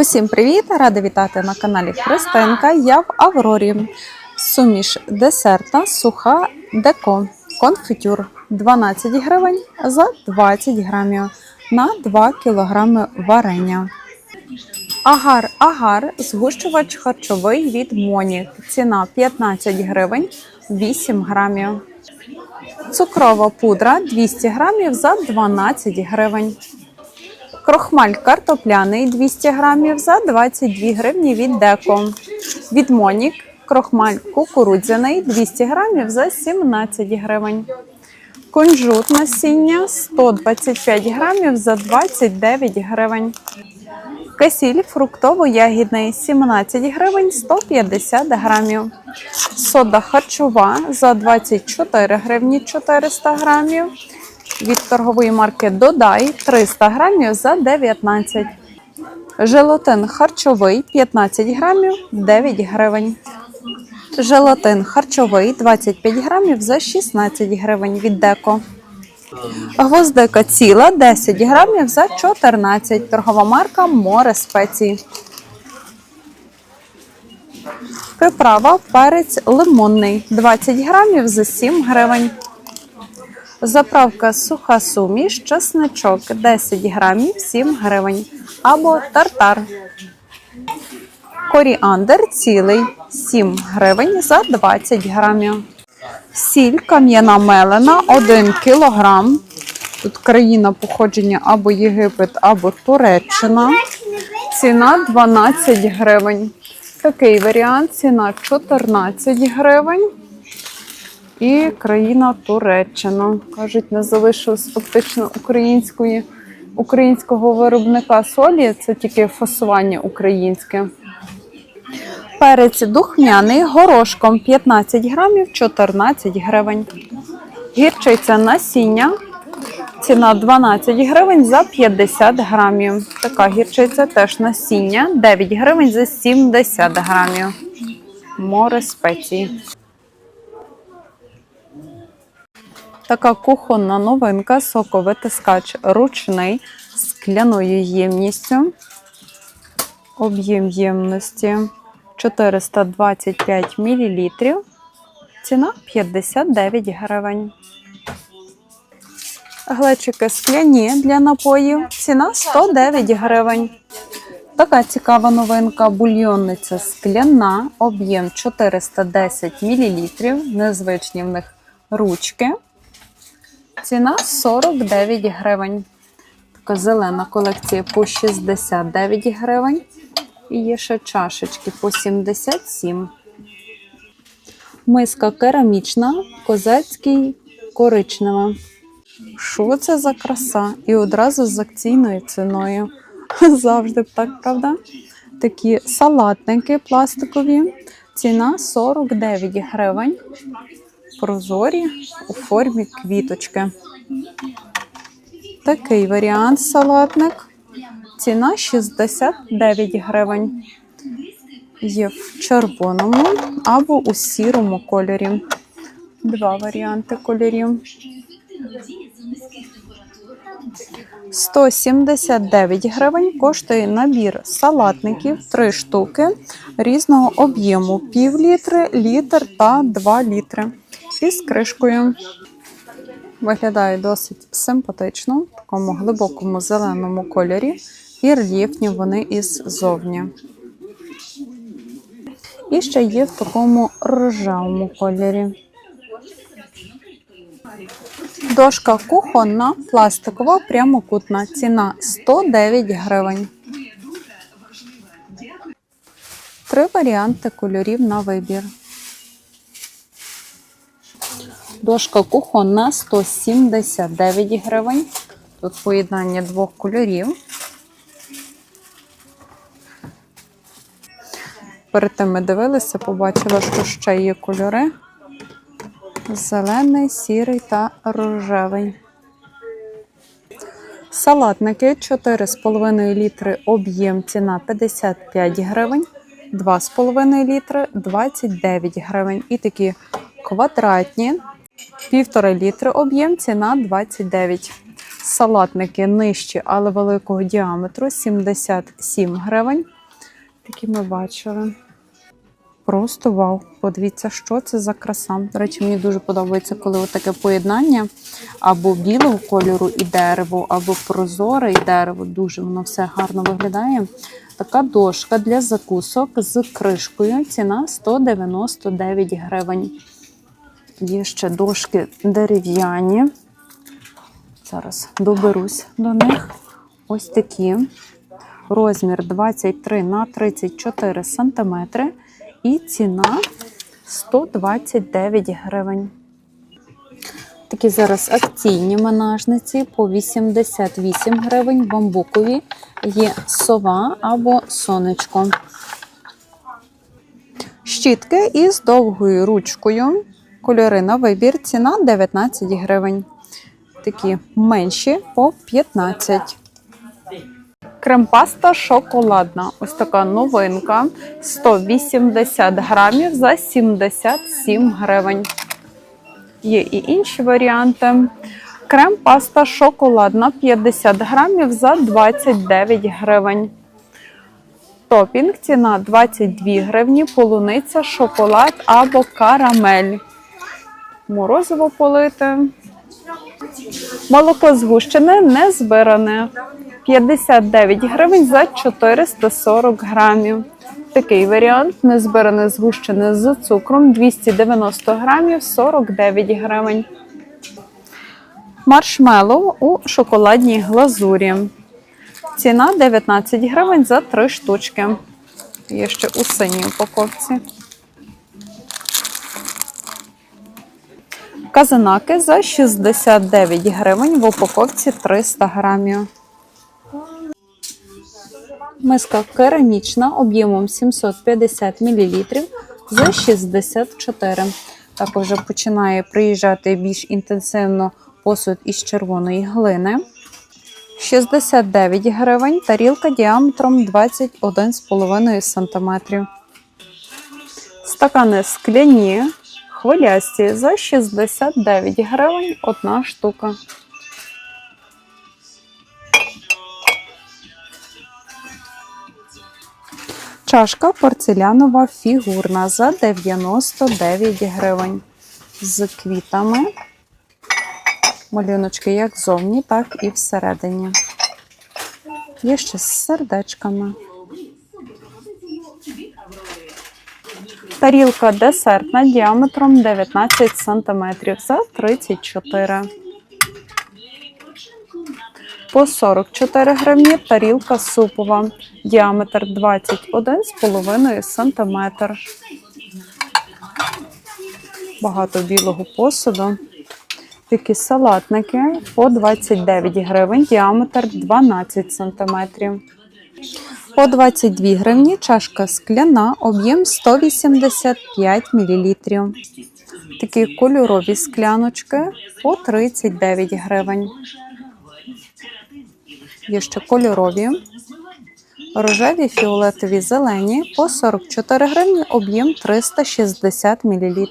Усім привіт! Рада вітати на каналі Христинка. Я в Аврорі. Суміш десертна, суха деко, конфітюр 12 гривень за 20 грамів на 2 кілограми варення. Агар агар згущувач харчовий від Монік. Ціна 15 гривень 8 грамів. Цукрова пудра 200 грамів за 12 гривень. Крохмаль картопляний 200 грамів за 22 гривні від Деко. Від Монік крохмаль кукурудзяний 200 грамів за 17 гривень. Кунжут насіння 125 грамів за 29 гривень. Кисіль фруктово-ягідний 17 гривень 150 грамів. Сода харчова за 24 гривні 400 грамів. Від торгової марки Додай 300 грамів за 19. Желатин харчовий 15 грамів 9 гривень. Желатин харчовий 25 грамів за 16 гривень від Деко. Гвоздика ціла 10 грамів за 14. Торгова марка Море спеції. Приправа перець лимонний 20 грамів за 7 гривень. Заправка суха суміш, чесничок 10 грамів 7 гривень. Або тартар. Коріандр цілий 7 гривень за 20 грамів. Сіль кам'яна мелена 1 кілограм. Тут країна походження або Єгипет, або Туреччина. Ціна 12 гривень. Такий варіант ціна 14 гривень. І країна Туреччина. Кажуть, не залишилось фактично української, українського виробника солі. Це тільки фасування українське. Перець духмяний горошком 15 грамів 14 гривень. Гірчиця насіння. Ціна 12 гривень за 50 грамів. Така гірчиця теж насіння 9 гривень за 70 грамів. Море спеції. Така кухонна новинка, соковитискач ручний з скляною ємністю. Об'єм ємності 425 мл. Ціна 59 гривень. Глечики скляні для напоїв. Ціна 109 гривень. Така цікава новинка. Бульйонниця скляна, об'єм 410 мл. Незвичні в них ручки. Ціна 49 гривень. Така зелена колекція по 69 гривень. І є ще чашечки по 77. Миска керамічна, козацький, коричнева. Що це за краса? І одразу з акційною ціною. Завжди б так, правда? Такі салатники пластикові. Ціна 49 гривень. Прозорі у формі квіточки. Такий варіант салатник. Ціна 69 гривень. Є в червоному або у сірому кольорі. Два варіанти кольорів. 179 гривень коштує набір салатників 3 штуки різного об'єму пів літри, літр та 2 літри. Із кришкою. Виглядає досить симпатично, в такому глибокому зеленому кольорі, і рельєфні вони іззовні. І ще є в такому рожевому кольорі. Дошка кухонна, пластикова, прямокутна. Ціна 109 гривень. Три варіанти кольорів на вибір. Дошка кухонна 179 гривень. Тут поєднання двох кольорів. Перед тим ми дивилися, побачила, що ще є кольори. Зелений, сірий та рожевий. Салатники 4,5 літри об'єм ціна 55 гривень, 2,5 літри 29 гривень. І такі квадратні, 1,5 літри об'єм ціна 29. Салатники нижчі, але великого діаметру 77 гривень. Такі ми бачили. Просто вау! Подивіться, що це за краса. До речі, мені дуже подобається, коли таке поєднання або білого кольору і дерево, або прозоре і дерево. Дуже воно все гарно виглядає. Така дошка для закусок з кришкою. Ціна 199 гривень. Є ще дошки дерев'яні. Зараз доберусь до них. Ось такі. Розмір 23 на 34 сантиметри. І ціна 129 гривень. Такі зараз акційні менажниці по 88 гривень, бамбукові. Є сова або сонечко. Щітки із довгою ручкою. Кольори на вибір. Ціна 19 гривень. Такі менші по 15. Крем-паста шоколадна. Ось така новинка. 180 грамів за 77 гривень. Є і інші варіанти. Крем-паста шоколадна 50 грамів за 29 гривень. Топінг ціна 22 гривні, полуниця, шоколад або карамель. Морозиво полите. Молоко згущене, не збиране. 59 гривень за 440 грамів. Такий варіант незбиране згущене з цукром 290 грамів 49 гривень. Маршмеллоу у шоколадній глазурі. Ціна 19 гривень за 3 штучки. Є ще у синій упаковці. Казанаки за 69 гривень в упаковці 300 грамів. Миска керамічна об'ємом 750 мл за 64. Також вже починає приїжджати більш інтенсивно посуд із червоної глини. 69 гривень, тарілка діаметром 21,5 см. Стакани скляні, хвилясті за 69 гривень одна штука. Чашка порцелянова фігурна за 99 гривень. З квітами. Малюночки як зовні, так і всередині. Є ще з сердечками. Тарілка десертна діаметром 19 см за 34. По 44 гривні тарілка супова. Діаметр 21,5 см. Багато білого посуду. Такі салатники по 29 гривень, діаметр 12 см. По 22 гривні чашка скляна, об'єм 185 мл. Такі кольорові скляночки по 39 гривень. Є ще кольорові, рожеві, фіолетові, зелені по 44 гривні, об'єм 360 мл.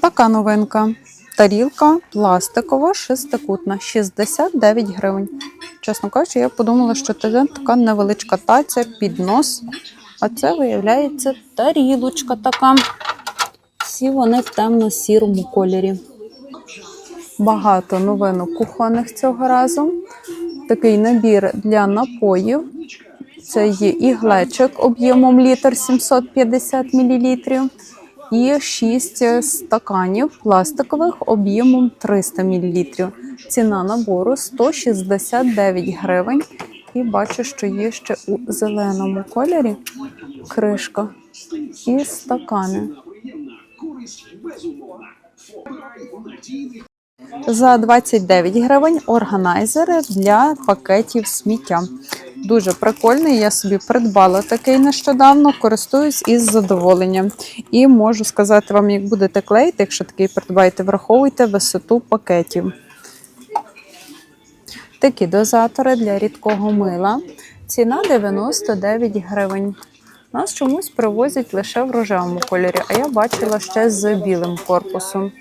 Така новинка. Тарілка пластикова, шестикутна, 69 гривень. Чесно кажучи, я подумала, що це така невеличка таця, піднос. А це, виявляється, тарілочка така. Всі вони в темно-сірому кольорі. Багато новинок кухонних цього разу. Такий набір для напоїв. Це є і глечик об'ємом літр 750 мл. І 6 стаканів пластикових об'ємом 300 мл. Ціна набору 169 гривень. І бачу, що є ще у зеленому кольорі кришка і стакани. За 29 гривень органайзери для пакетів сміття. Дуже прикольний. Я собі придбала такий нещодавно, користуюсь із задоволенням. І можу сказати вам, як будете клеїти, якщо такий придбаєте, враховуйте висоту пакетів. Такі дозатори для рідкого мила. Ціна 99 гривень. Нас чомусь привозять лише в рожевому кольорі, а я бачила ще з білим корпусом.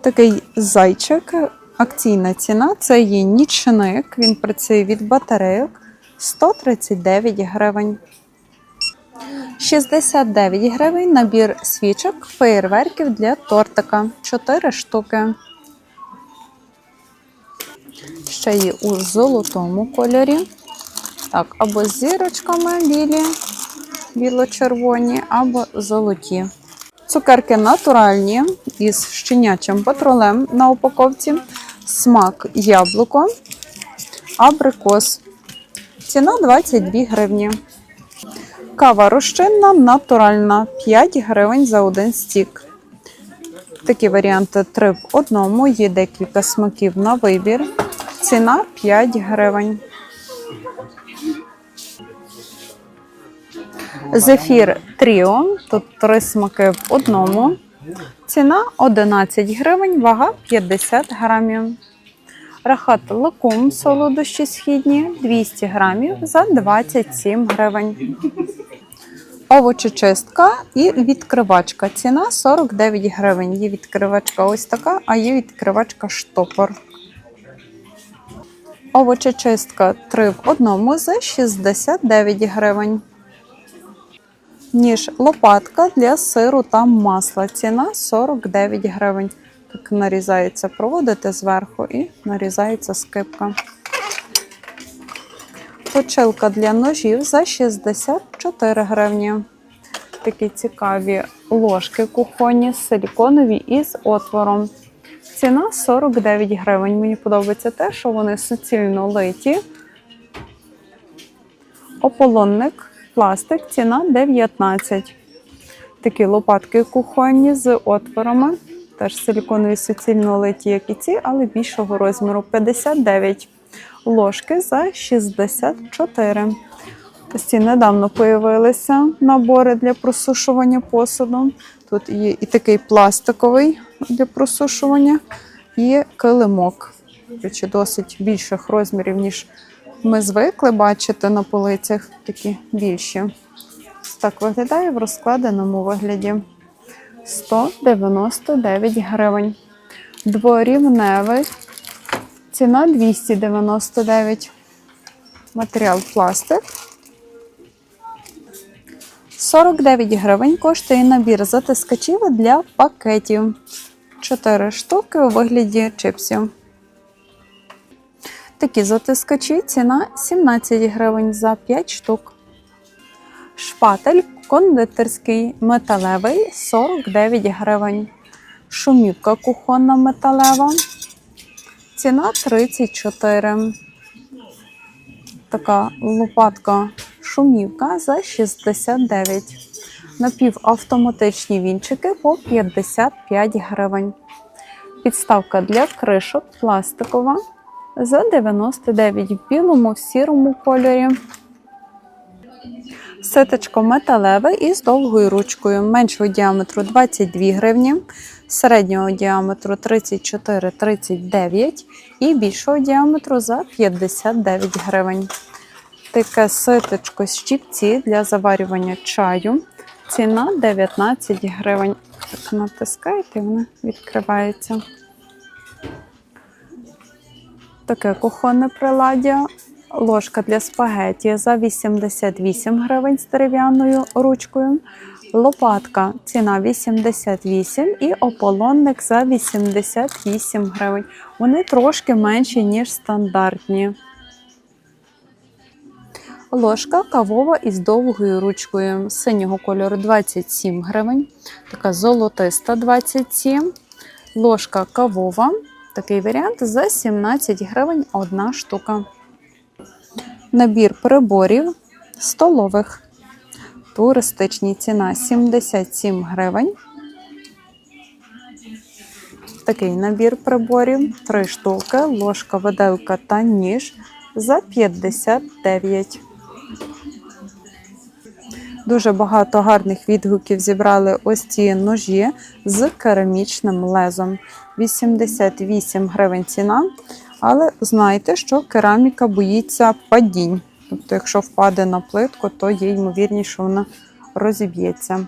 Такий зайчик, акційна ціна це є нічник. Він працює від батарейок 139 гривень. 69 гривень набір свічок, феєрверків для тортика 4 штуки. Ще є у золотому кольорі. Так, або з зірочками білі, біло-червоні, або золоті. Цукерки натуральні із щенячим патрулем на упаковці. Смак яблуко, абрикос. Ціна 22 гривні. Кава розчинна, натуральна 5 гривень за один стік. Такі варіанти 3 в одному, є декілька смаків на вибір. Ціна 5 гривень. Зефір Тріо. Тут три смаки в одному. Ціна 11 гривень, вага 50 грамів. Рахат лакум солодощі східні 200 грамів за 27 гривень. Овочечистка і відкривачка. Ціна 49 гривень. Є відкривачка ось така, а є відкривачка штопор. Овочечистка 3 в одному за 69 гривень. Ніж лопатка для сиру та масла. Ціна 49 гривень. Так нарізається, проводите зверху і нарізається скипка. Точилка для ножів за 64 гривні. Такі цікаві ложки кухонні, силіконові із отвором. Ціна 49 гривень. Мені подобається те, що вони суцільно литі. Ополонник, пластик, ціна 19. Такі лопатки кухонні з отворами. Теж силіконові суцільно литі, як і ці, але більшого розміру 59. Ложки за 64. Ось ці недавно появилися набори для просушування посуду. Тут є і такий пластиковий для просушування, і килимок. Досить більших розмірів, ніж ми звикли бачити на полицях, такі більші. Так виглядає в розкладеному вигляді. 199 гривень. Дворівневий. Ціна 299. Матеріал пластик. 49 гривень коштує набір затискачів для пакетів. 4 штуки у вигляді чипсів. Такі затискачі ціна 17 гривень за 5 штук. Шпатель кондитерський металевий 49 гривень. Шумівка кухонна металева. Ціна 34. Така лопатка шумівка за 69. Напівавтоматичні вінчики по 55 гривень. Підставка для кришок пластикова за 99 в білому, в сірому кольорі. Ситочко металеве із довгою ручкою. Меншого діаметру 22 гривні, середнього діаметру 34-39 і більшого діаметру за 59 гривень. Таке ситочко з щіпці для заварювання чаю. Ціна 19 гривень. Так натискаєте, воно відкривається. Таке кухонне приладдя. Ложка для спагеті за 88 гривень з дерев'яною ручкою. Лопатка ціна 88 і ополонник за 88 гривень. Вони трошки менші, ніж стандартні. Ложка кавова із довгою ручкою синього кольору 27 гривень. Така золотиста 27. Ложка кавова. Такий варіант за 17 гривень одна штука. Набір приборів столових. Туристичні ціна 77 гривень. Такий набір приборів. Три штуки, ложка, виделка та ніж за 59. Дуже багато гарних відгуків зібрали ось ці ножі з керамічним лезом. 88 гривень ціна. Але знайте, що кераміка боїться падінь. Тобто, якщо впаде на плитку, то є ймовірність, що вона розіб'ється.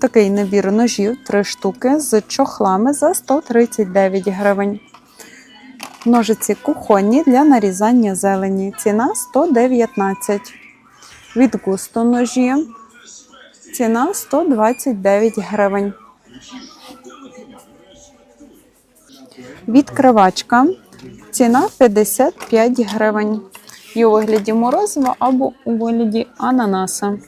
Такий набір ножів 3 штуки з чохлами за 139 гривень. Ножиці кухонні для нарізання зелені. Ціна 119. Від густо ножі. Ціна 129 гривень. Відкривачка. Ціна 55 гривень. І у вигляді морозива або у вигляді ананаса.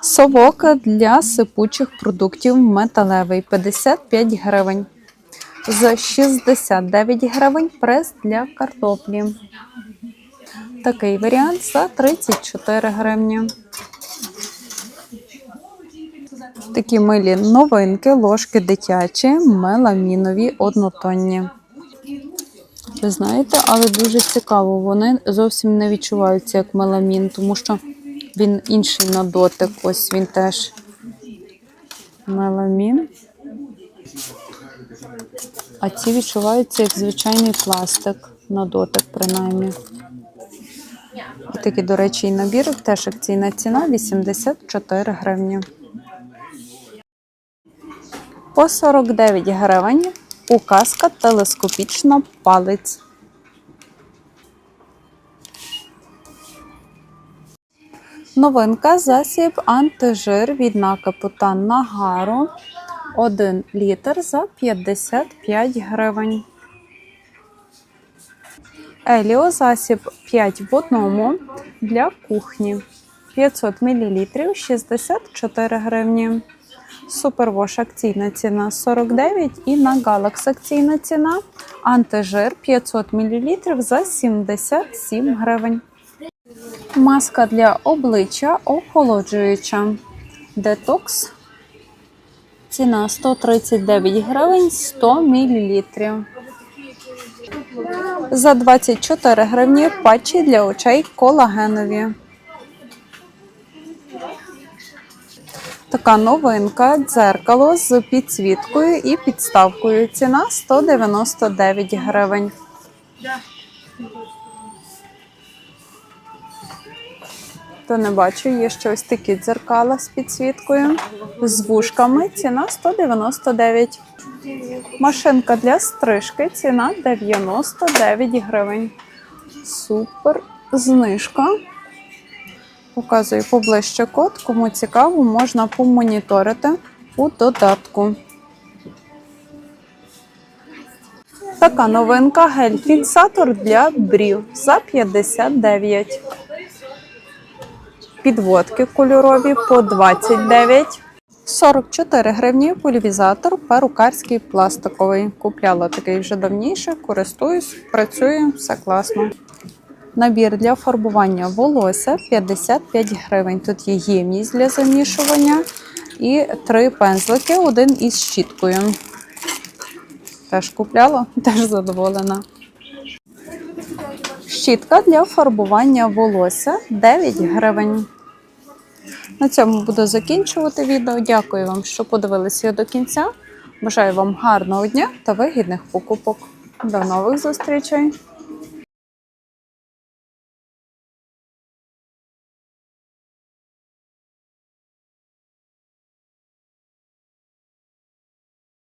Совок для сипучих продуктів металевий 55 гривень. За 69 гривень прес для картоплі. Такий варіант за 34 гривні. Такі милі новинки, ложки дитячі, меламінові, однотонні. Ви знаєте, але дуже цікаво, вони зовсім не відчуваються як меламін, тому що він інший на дотик. Ось він теж меламін. А ці відчуваються як звичайний пластик на дотик, принаймні. Такий, до речі, набір, теж акційна ціна 84 гривні. По 49 гривень указка телескопічна палець. Новинка засіб антижир від накапутан Нагару 1 літр за 55 гривень. Еліо засіб 5 в одному для кухні 500 мл 64 гривні. Супервош акційна ціна 49 і на Галакс акційна ціна антижир 500 мл за 77 гривень. Маска для обличчя охолоджуюча. Детокс. Ціна 139 гривень 100 мл. За 24 гривні патчі для очей колагенові. Така новинка дзеркало з підсвіткою і підставкою. Ціна 199 гривень. То не бачу, є ще ось такі дзеркала з підсвіткою. З вушками ціна 199. Машинка для стрижки ціна 99 гривень. Супер знижка. Показую поближче код. Кому цікаво, можна помоніторити у додатку. Така новинка гель-фіксатор для брів за 59. Підводки кольорові по 29. 44 гривні пульвізатор перукарський пластиковий. Купляла такий вже давніше, користуюсь, працює, все класно. Набір для фарбування волосся 55 гривень. Тут є ємність для замішування і три пензлики, один із щіткою. Теж купляла, теж задоволена. Щітка для фарбування волосся 9 гривень. На цьому буду закінчувати відео. Дякую вам, що подивилися до кінця. Бажаю вам гарного дня та вигідних покупок. До нових зустрічей!